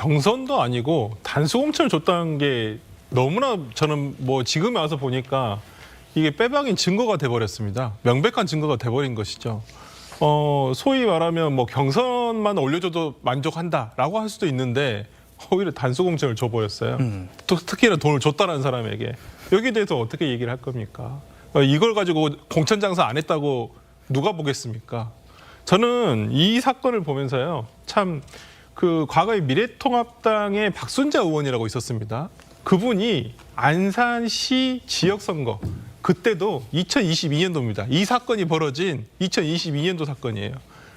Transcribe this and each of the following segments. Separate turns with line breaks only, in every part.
경선도 아니고 단수공천을 줬다는 게 너무나 저는 뭐 지금에 와서 보니까 이게 빼박인 증거가 돼버렸습니다. 명백한 증거가 돼버린 것이죠. 어, 소위 말하면 뭐 경선만 올려줘도 만족한다라고 할 수도 있는데 오히려 단수공천을 줘버렸어요. 또 특히나 돈을 줬다는 사람에게 여기에 대해서 어떻게 얘기를 할 겁니까? 어, 이걸 가지고 공천 장사 안 했다고 누가 보겠습니까? 저는 이 사건을 보면서요 참 그 과거에 미래통합당의 박순자 의원이라고 있었습니다. 그분이 안산시 지역선거 그때도 2022년도입니다. 이 사건이 벌어진 2022년도 사건이에요.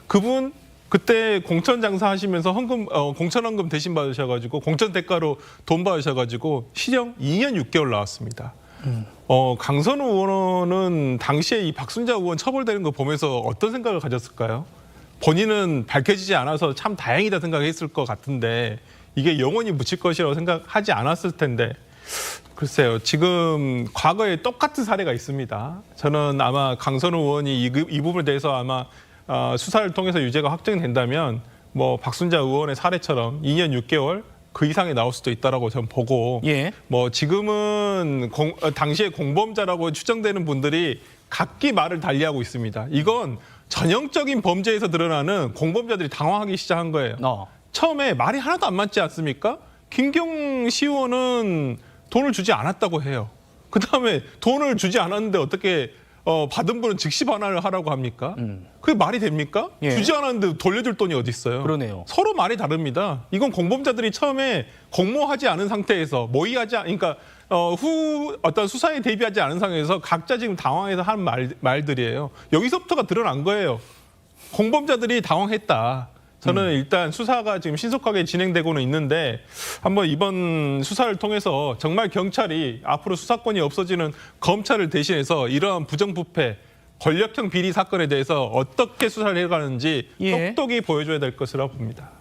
그분 그때 공천 장사 하시면서 헌금 어, 공천 헌금 대신 받으셔가지고 공천 대가로 돈 받으셔가지고 실형 2년 6개월 나왔습니다. 어, 강선우 의원은 당시에 이 박순자 의원 처벌되는 거 보면서 어떤 생각을 가졌을까요? 본인은 밝혀지지 않아서 참 다행이다 생각했을 것 같은데 이게 영원히 묻힐 것이라고 생각하지 않았을 텐데 글쎄요. 지금 과거에 똑같은 사례가 있습니다. 저는 아마 강선우 의원이 이, 그- 이 부분에 대해서 아마 어, 수사를 통해서 유죄가 확정된다면 뭐 박순자 의원의 사례처럼 2년 6개월 그 이상이 나올 수도 있다라고 저는 보고
예.
뭐 지금은 공, 어, 당시에 공범자라고 추정되는 분들이 각기 말을 달리하고 있습니다. 이건 전형적인 범죄에서 드러나는 공범자들이 당황하기 시작한 거예요.
어.
처음에 말이 하나도 안 맞지 않습니까? 김경 시의원은 돈을 주지 않았다고 해요. 그 다음에 돈을 주지 않았는데 어떻게 어, 받은 분은 즉시 반환을 하라고 합니까? 그게 말이 됩니까?
예.
주지 않았는데 돌려줄 돈이 어디 있어요?
그러네요.
서로 말이 다릅니다. 이건 공범자들이 처음에 공모하지 않은 상태에서 모의하지 않, 그러니까 어, 후 어떤 수사에 대비하지 않은 상황에서 각자 지금 당황해서 한 말, 말들이에요. 여기서부터가 드러난 거예요. 공범자들이 당황했다. 저는 일단 수사가 지금 신속하게 진행되고는 있는데 한번 이번 수사를 통해서 정말 경찰이 앞으로 수사권이 없어지는 검찰을 대신해서 이러한 부정부패 권력형 비리 사건에 대해서 어떻게 수사를 해가는지
예.
똑똑히 보여줘야 될 것이라고 봅니다.